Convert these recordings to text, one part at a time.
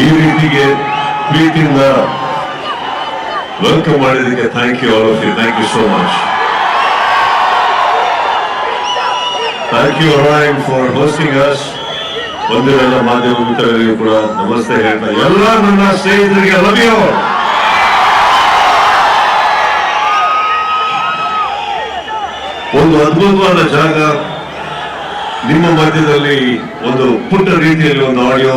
ಈ ರೀತಿಗೆ ಪ್ರೀತಿಯಿಂದ ವೆಲ್ಕಮ್ ಮಾಡಿದ್ದಕ್ಕೆ thank you all of you thank you so much thank you Arayan for hosting us ಬಂದಿರೋ ಮಾಧ್ಯಮ ಮಿತ್ರರಿಗೂ ಕೂಡ ನಮಸ್ತೆ ಹೇಳ್ತಾ ಎಲ್ಲ ನನ್ನ ಸ್ನೇಹಿತರಿಗೆ ಲವ್ ಒಂದು ಅದ್ಭುತವಾದ ಜಾಗ. ನಿಮ್ಮ ಮಧ್ಯದಲ್ಲಿ ಒಂದು ಪುಟ್ಟ ರೀತಿಯಲ್ಲಿ ಒಂದು ಆಡಿಯೋ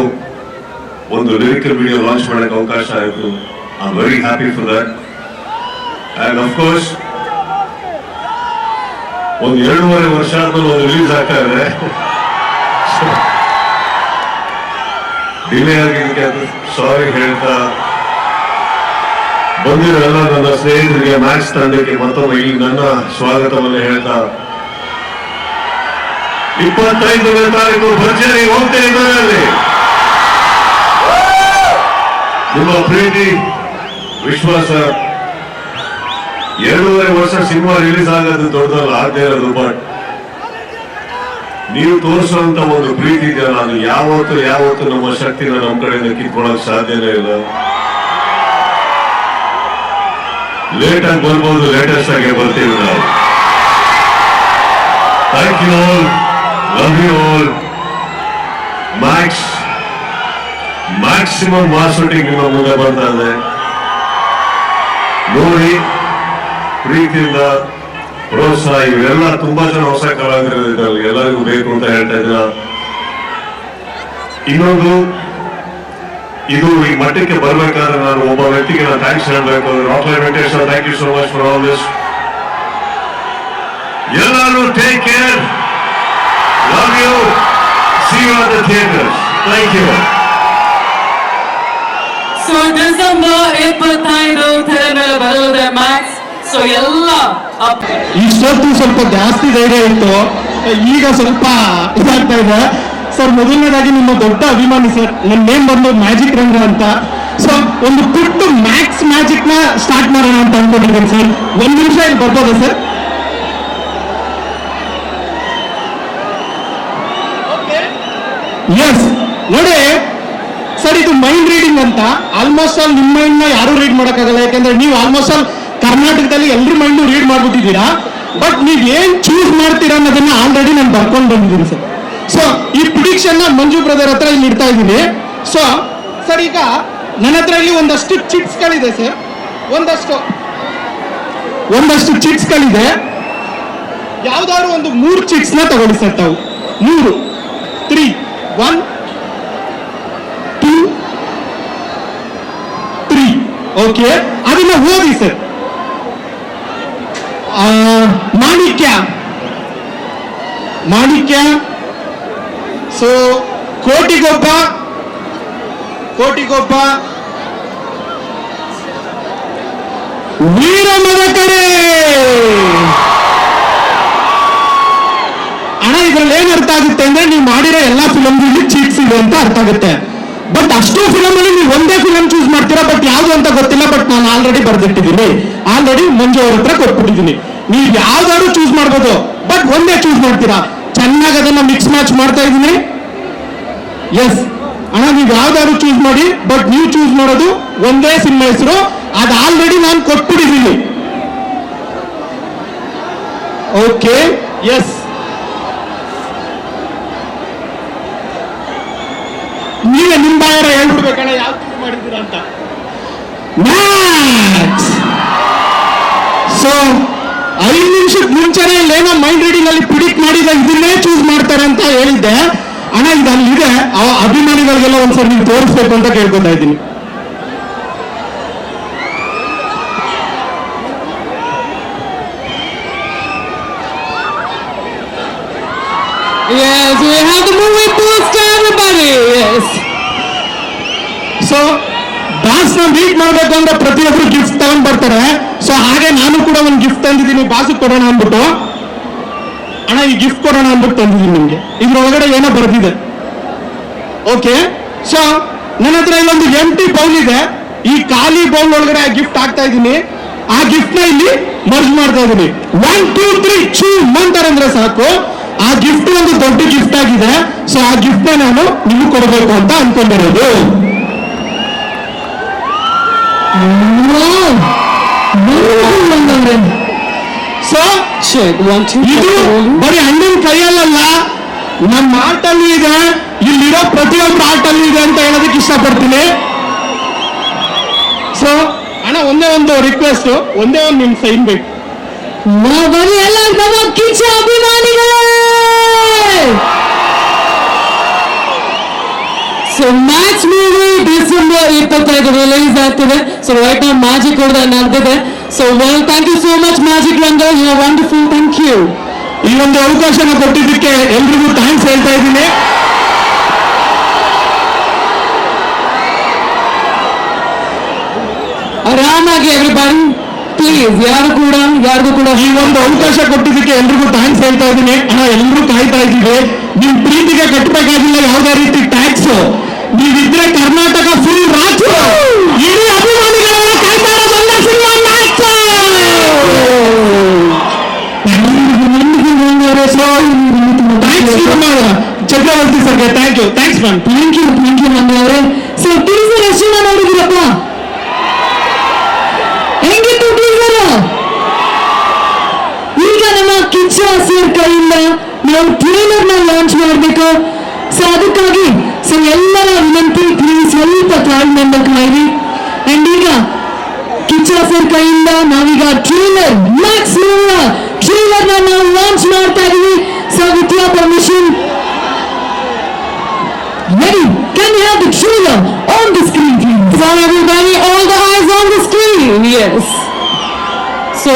ಒಂದು ಲಿರಿಕಲ್ ವಿಡಿಯೋ ಲಾಂಚ್ ಮಾಡಕ್ಕೆ ಅವಕಾಶ ಆಯಿತು. I am very happy for that and of course ಒಂದು ಎರಡೂವರೆ ವರ್ಷ ಆದ್ಮೇಲೆ ಒಂದು ರಿಲೀಸ್ ಆಗ್ತಾ ಇದೆ. ಡಿಲೇ ಆಗಿದ್ದಕ್ಕೆ ಸಾರಿ ಹೇಳ್ತಾ. ಬಂದಿರೋ ಎಲ್ಲ ನನ್ನ ಸ್ನೇಹಿತರಿಗೆ ಮ್ಯಾಚ್ ತಂಡಕ್ಕೆ ಮತ್ತೊಮ್ಮೆ ಈ ನನ್ನ ಸ್ವಾಗತವನ್ನು ಹೇಳ್ತಾ. ಇಪ್ಪತ್ತೈದನೇ ತಾರೀಕು ಭರ್ಜರಿ ಹೋಗ್ತಾ ಇದ್ದಾರೆ ನಿಮ್ಮ ಪ್ರೀತಿ ವಿಶ್ವಾಸ ಎರಡೂವರೆ ವರ್ಷ ಸಿನಿಮಾ ರಿಲೀಸ್ ಆಗೋದು ದೊಡ್ಡದಲ್ಲ ಆಗದೆ ಇರೋದು ಬಟ್ ನೀವು ತೋರಿಸುವಂತ ಒಂದು ಪ್ರೀತಿ ಇದೆಯಲ್ಲ ಅದು ಯಾವತ್ತು ಯಾವತ್ತು ನಮ್ಮ ಶಕ್ತಿನ ನಮ್ಮ ಕಡೆಯಿಂದ ಕಿತ್ಕೊಳ್ಳೋಕೆ ಸಾಧ್ಯನೇ ಇಲ್ಲ. ಲೇಟ್ ಆಗಿ ಬರ್ಬೋದು ಲೇಟೆಸ್ಟ್ ಆಗಿ ಬರ್ತೀವಿ ನಾವು. Thank you all love you all Max maximum mass shooting ನಿಮ್ಮ ಮುಂದೆ ಬರ್ತಾ ಇದೆ. ನೋಡಿ, ಪ್ರೀತಿಯಿಂದ ಪ್ರೋತ್ಸಾಹ, ಇವೆಲ್ಲ ತುಂಬಾ ಜನ ಹೊಸ ಕಲಾವಿದರು ಇದ್ದಾರೆ ಎಲ್ಲರಿಗೂ ಬೇಕು ಅಂತ ಹೇಳ್ತಾ ಇದ್ದೀರ? ಇನ್ನೊಂದು, ಇದು ಈ ಮಟ್ಟಕ್ಕೆ ಬರ್ಬೇಕಾದ್ರೆ ನಾನು ಒಬ್ಬ ವ್ಯಕ್ತಿಗೆ ನಾನು ಥ್ಯಾಂಕ್ಸ್ ಹೇಳಬೇಕು. Rock Venkateshwara thank you so much for all this ಎಲ್ಲರೂ take care love you see you are the theatres thank you December ಇಪ್ಪತ್ತೈದು ತೆರೆ ಬರೋದೆ ಮ್ಯಾಕ್ಸ್ ಸೊ ಎಲ್ಲ ಅಪ್ ಇಷ್ಟೊತ್ತು ಸ್ವಲ್ಪ ಜಾಸ್ತಿ ಧೈರ್ಯ ಇತ್ತು. ಈಗ ಸ್ವಲ್ಪ ಇದಾಗ್ತಾ ಇದೆ. ಸರ್ ಮೊದಲನೇದಾಗಿ ನಿಮ್ಮ ದೊಡ್ಡ ಅಭಿಮಾನಿ ಸರ್ ನನ್ನ ನೇಮ್ ಬಂದು ಮ್ಯಾಜಿಕ್ ರಂಗ ಅಂತ. ಸೊ ಒಂದು ಪುಟ್ಟು ಮ್ಯಾಕ್ಸ್ ಮ್ಯಾಜಿಕ್ನ ಸ್ಟಾರ್ಟ್ ಮಾಡೋಣ ಅಂತ ಅನ್ಕೊಂಡಿದ್ದೀನಿ ಸರ್. ಒಂದ್ ನಿಮಿಷ ಇಲ್ಲಿ ಬರ್ಬೋದಾ ಸರ್? ಎಸ್ ನೋಡಿ ಸರ್ ಇದು ಮೈಂಡ್ ರೀಡಿಂಗ್ ಅಂತ ಆಲ್ಮೋಸ್ಟ್ ಆಲ್ ನಿಮ್ಮ ನ ಯಾರು ರೀಡ್ ಮಾಡೋಕ್ಕಾಗಲ್ಲ. ಯಾಕಂದ್ರೆ ನೀವು ಆಲ್ಮೋಸ್ಟ್ ಆಲ್ ಕರ್ನಾಟಕದಲ್ಲಿ ಎಲ್ಲರ ಮೈಂಡ್ ರೀಡ್ ಮಾಡ್ಬಿಟ್ಟಿದ್ದೀರಾ? ಬಟ್ ನೀವ್ ಏನ್ ಚೂಸ್ ಮಾಡ್ತೀರಾ ಅನ್ನೋದನ್ನ ಆಲ್ರೆಡಿ ನಾನು ಬರ್ಕೊಂಡು ಬಂದಿದ್ದೀನಿ ಸರ್. ಸೊ ಈ ಪ್ರಿಡಿಕ್ಷನ್ನ ಮಂಜು ಬ್ರದರ್ ಹತ್ರ ಇಲ್ಲಿ ಇಡ್ತಾ ಇದ್ದೀನಿ. ಸೊ ಸರ್, ಈಗ ನನ್ನ ಹತ್ರ ಇಲ್ಲಿ ಒಂದಷ್ಟು ಚಿಟ್ಸ್ ಗಳಿದೆ ಸರ್. ಒಂದಷ್ಟು. ಒಂದಷ್ಟು ಚಿಟ್ಸ್ ಗಳಿದೆ. ಯಾವ್ದಾದ್ರು ಒಂದು ಮೂರು ಚಿಟ್ಸ್ನ ತಗೊಳ್ಳಿ ಸರ್ ತಾವು. ಮೂರು. ತ್ರೀ ಒನ್ ತ್ರೀ ಓಕೆ ಅದನ್ನ ಓದಿ ಸರ್ ಆ, ಮಾಣಿಕ್ಯ ಮಾಣಿಕ್ಯ ಸೊ ಕೋಟಿಗೊಬ್ಬ ಕೋಟಿಗೊಬ್ಬ ವೀರಮದ ಕಡೆ ಅಣ್ಣ ಇದ್ರಲ್ಲಿ ಏನ್ ಅರ್ಥ ಆಗುತ್ತೆ ಅಂದ್ರೆ ನೀವು ಮಾಡಿರೋ ಎಲ್ಲಾ ಫಿಲಮ್ಗಳಲ್ಲಿ ಚೀಟ್ಸ್ ಇದೆ ಅಂತ ಅರ್ಥ ಆಗುತ್ತೆ ಬಟ್ ಅಷ್ಟು ಫಿಲಮ್ ಅಲ್ಲಿ ನೀವು ಒಂದೇ ಫಿಲಮ್ ಚೂಸ್ ಮಾಡ್ತೀರಾ ಬಟ್ ಯಾವ್ದು ಅಂತ ಗೊತ್ತಿಲ್ಲ ಬಟ್ ನಾನು ಆಲ್ರೆಡಿ ಬರ್ದಿಟ್ಟಿದ್ದೀನಿ. ಆಲ್ರೆಡಿ ಮಂಜು ಅವ್ರ ಹತ್ರ ಕೊಟ್ಬಿಟ್ಟಿದ್ದೀನಿ. ನೀವು ಯಾವ್ದಾದ್ರು ಚೂಸ್ ಮಾಡ್ಬೋದು ಬಟ್ ಒಂದೇ ಚೂಸ್ ಮಾಡ್ತೀರಾ? ಚೆನ್ನಾಗಿ ಅದನ್ನ ಮಿಕ್ಸ್ ಮ್ಯಾಚ್ ಮಾಡ್ತಾ ಇದ್ದೀನಿ. ಎಸ್ ಅಣ್ಣ, ನೀವು ಯಾವ್ದಾದ್ರು ಚೂಸ್ ಮಾಡಿ ಬಟ್ ನೀವು ಚೂಸ್ ಮಾಡೋದು ಒಂದೇ ಸಿನಿಮಾ ಹೆಸರು, ಅದು ಆಲ್ರೆಡಿ ನಾನು ಕೊಟ್ಬಿಟ್ಟಿದ್ದೀನಿ. ಓಕೆ ಎಸ್ ನೀವೇ ನಿಮ್ಮ ಬಾಯರ ಹೇಳ್ಬಿಡ್ಬೇಕಣ್ಣ ಯಾವ ಮಾಡಿದ್ದೀರಾ ಅಂತ. ಸೊ ಐದು ನಿಮಿಷದ ಮುಂಚೆನೆ ಏನೋ ಮೈಂಡ್ ರೀಡಿಂಗ್ ಅಲ್ಲಿ ಪ್ರಿಡಿಕ್ಟ್ ಮಾಡಿದ ಇದನ್ನೇ ಚೂಸ್ ಮಾಡ್ತಾರೆ ಅಂತ ಹೇಳಿದ್ದೆ. ಅಣ್ಣ ಇದು. ಅಲ್ಲಿದೆ ಆ ಅಭಿಮಾನಿಗಳಿಗೆಲ್ಲ ಒಂದ್ಸರಿ ನೀವು ತೋರಿಸ್ಬೇಕು ಅಂತ ಕೇಳ್ಕೊತಾ ಇದ್ದೀನಿ. Yes, we have the movie poster, everybody. Yes. So ಬಾಸ್ನ ಮಾಡ್ಬೇಕು ಅಂದ್ರೆ ಪ್ರತಿಯೊಬ್ರು ಗಿಫ್ಟ್ ತಗೊಂಡ್ ಬರ್ತಾರೆ. ಸೊ ಹಾಗೆ ನಾನು ಕೂಡ ಒಂದು ಗಿಫ್ಟ್ ತಂದಿದ್ದೀನಿ. ಬಾಸು ಕೊಡೋಣ ಅಂದ್ಬಿಟ್ಟು. ಅಣ್ಣ, ಈ ಗಿಫ್ಟ್ ಕೊಡೋಣ ಅಂದ್ಬಿಟ್ಟು ತಂದಿದ್ದೀನಿ ನಿಮ್ಗೆ. ಇದ್ರೊಳಗಡೆ ಏನೋ ಬರ್ದಿದೆ. ಓಕೆ ಸೊ ನನ್ನ ಹತ್ರ ಇಲ್ಲೊಂದು ಎಂಟಿ ಬೌಲ್ ಇದೆ. ಈ ಖಾಲಿ ಬೌಲ್ ಒಳಗಡೆ ಆ ಗಿಫ್ಟ್ ಹಾಕ್ತಾ ಇದ್ದೀನಿ. ಆ ಗಿಫ್ಟ್ನ ಇಲ್ಲಿ ಮರ್ಜ್ ಮಾಡ್ತಾ ಇದ್ದೀನಿ. ಒನ್ ಟೂ ತ್ರೀ ಚೂ ಅಂದ್ರೆ ಸಾಕು. ಆ ಗಿಫ್ಟ್ ಒಂದು ದೊಡ್ಡ ಗಿಫ್ಟ್ ಆಗಿದೆ. ಸೊ ಆ ಗಿಫ್ಟ್ ನಾನು ನಿಮ್ಗೆ ಕೊಡಬೇಕು ಅಂತ ಅನ್ಕೊಂಡಿರೋದು. ಇದು ಬರೀ ಹಣ್ಣಿನ ಕೈಯಲ್ಲ ನಮ್ಮ ಆಟಲ್ಲಿ ಇದೆ ಇಲ್ಲಿರೋ ಪ್ರತಿಯೊಂದು ಆಟಲ್ಲಿ ಇದೆ ಅಂತ ಹೇಳೋದಕ್ಕೆ ಇಷ್ಟಪಡ್ತೀನಿ. ಸೊ ಅಣ್ಣ ಒಂದೇ ಒಂದು ರಿಕ್ವೆಸ್ಟ್ ಒಂದೇ ಒಂದು ನಿಮ್ ಸೈನ್ ಬೇಕು. ಬರೀ ಎಲ್ಲ ಕಿಚ್ಚ ಅಭಿಮಾನಿಗಳೇ! ಸೊ ಮ್ಯಾಚ್ ಮೂವಿ ಡಿಸೆಂಬರ್ ಇಪ್ಪತ್ತೈದು ರಿಲೀಸ್ ಆಗ್ತಿದೆ. ಸೊ ರೈಟ್ ನಾವು ಮ್ಯಾಜಿಕ್ ಕೂಡ ನಡೆದಿದೆ. So well thank you so much magic Ranga you wonderful thank you ಈ ಒಂದು ಅವಕಾಶನ ಕೊಟ್ಟಿದ್ದಕ್ಕೆ ಎಲ್ರಿಗೂ ಥ್ಯಾಂಕ್ಸ್ ಹೇಳ್ತಾ ಇದ್ದೀನಿ. ಆರಾಮಾಗಿ ಎವ್ರಿಬಡಿ ಪ್ಲೀಸ್ ಯಾರು ಕೂಡ ಯಾರಿಗೂ ಕೂಡ ಈ ಒಂದು ಅವಕಾಶ ಕೊಟ್ಟಿದ್ದಕ್ಕೆ ಎಲ್ರಿಗೂ ಥ್ಯಾಂಕ್ಸ್ ಹೇಳ್ತಾ ಇದ್ದೀನಿ. ಹಣ ಎಲ್ಲರೂ ಕಾಯ್ತಾ ಇದ್ದೀವಿ ನಿಮ್ ಪ್ರೀತಿಗೆ ಕಟ್ಟಬೇಕಾಗಿಲ್ಲ ಯಾವುದೇ ರೀತಿ ಟ್ಯಾಕ್ಸ್ ನೀವಿದ್ರೆ ಕರ್ನಾಟಕ ಫುಲ್ ರಾಜ್ಯ ಇಡೀ ಅಭಿಮಾನಿಗಳೆಲ್ಲ ಕಾಯ್ತಾ ಇರೋ ಒಂದೇ ಸಿನಿಮಾ ಮ್ಯಾಚ್ ಚಕ್ರವರ್ತಿ ಸರ್ಗೆ thank you thanks ma'am thank you thank you Nandi ಅವರೇ ಸೊ ಟೀಸರ್ ಎಷ್ಟು ಜನ ನೋಡಿದಿರಪ್ಪ ಹೆಂಗಿತ್ತು ಟೀಸರ್ ಈಗ ನಮ್ಮ ಕಿಚ್ಚ ಸರ್ ಕೈಯಿಂದ ನಾವು ಟ್ರೇಲರ್ನ ಲಾಂಚ್ ಮಾಡಬೇಕು ಸೊ ಅದಕ್ಕಾಗಿ ಸೊ ಎಲ್ಲರ ವಿನಂತಿ ಪ್ಲೀಸ್ ಸ್ವಲ್ಪ ತಾಳ್ಮೆಯಿಂದ ಕಾಯಿರಿ ಅಂಡ್ ಈಗ ಕಿಚ್ಚ ಸರ್ ಕೈಯಿಂದ ನಾವೀಗ ಟ್ರೇಲರ್ ಮ್ಯಾಕ್ಸ್ ಟ್ರೇಲರ್ ನ ನಾವು ಲಾಂಚ್ ಮಾಡ್ತಾ ಇದೀವಿ so with your permission Ready? Can you have the trailer on the screen, please? So everybody, all the eyes on the screen. Yes. So.